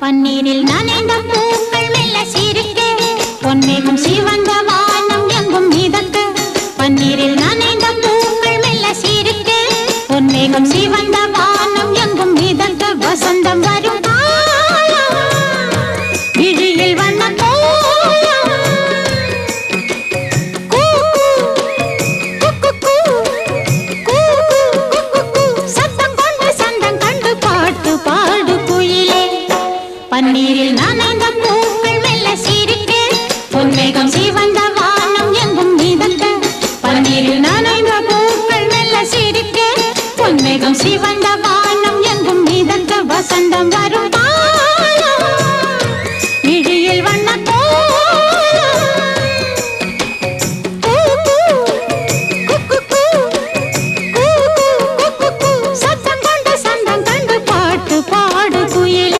பன்னீரில் நனைந்த பூக்கள் மெல்ல சிரிக்க பொன்மேகம் சிவந்த வானம் எங்கும் மிதக்க பன்னீரில் நனைந்த பூக்கள் மெல்ல சிரிக்க பொன்மேகம் சிவந்த வானம் எங்கும் மிதக்க வசந்தம் வரும் பா பன்னீரில் நனைந்த பூக்கள் மெல்ல சிரிக்க பொன்மேகம் சிவந்த வானம் எங்கும் மிதக்க. பன்னீரில் நனைந்த பூக்கள் மெல்ல சிரிக்க பொன்மேகம் சிவந்த வானம் எங்கும் மிதக்க. வசந்தம் வரும்